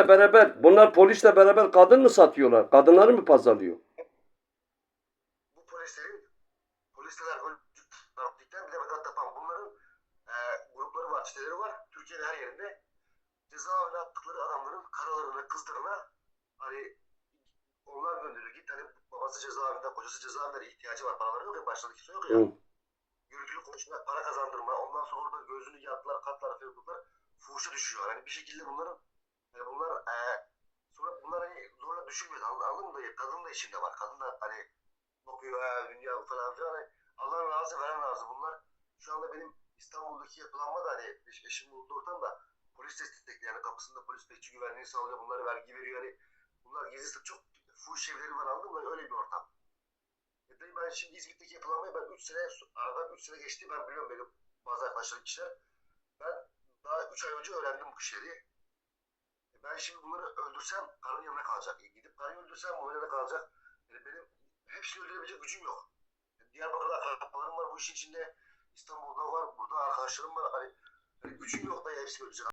beraber bunlar polisle beraber kadın mı satıyorlar? Kadınları mı pazarlıyor? bu polislerin polisler narkotikten bir de Vedat Tapan bunların e, grupları var, siteleri var. Türkiye'nin her yerinde cezaevine attıkları adamların karılarına, kızlarına hani onlar gönderiyor. Git hani babası cezaevinde, kocası cezaevinde ihtiyacı var. Paraları yok ya, başladı kimse yok ya. Hı. Gürültülü konuşma, para kazandırma, ondan sonra orada gözünü yattılar, katlar, facebooklar fuhuşa düşüyor. Hani bir şekilde bunların yani bunlar e, sonra bunlar hani zorla düşürmüyor. Anladın mı? Kadın da içinde var. Kadın da hani bakıyor ha dünya falan filan. Hani Allah razı veren razı. Bunlar şu anda benim İstanbul'daki yapılanma da hani eş- eşim bulunduğu ortamda polis destekli yani kapısında polis bekçi güvenliği sağlıyor. Bunlara vergi veriyor. Hani bunlar gizli sık çok fuhuş evleri var anladın mı? Öyle bir ortam. E ben şimdi İzmit'teki yapılanmayı ben 3 sene aradan 3 sene geçti ben biliyorum benim bazı arkadaşlarım kişiler. Ben daha 3 ay önce öğrendim bu işleri. Ben şimdi bunları öldürsem karın yanına kalacak. E gidip karıyı öldürsem bu yanına kalacak. Yani benim hepsini öldürebilecek gücüm yok. E Diyarbakır'da akrabalarım var bu işin içinde. İstanbul'da var. Burada arkadaşlarım var. Hani, hani gücüm yok da hepsini öldürecek.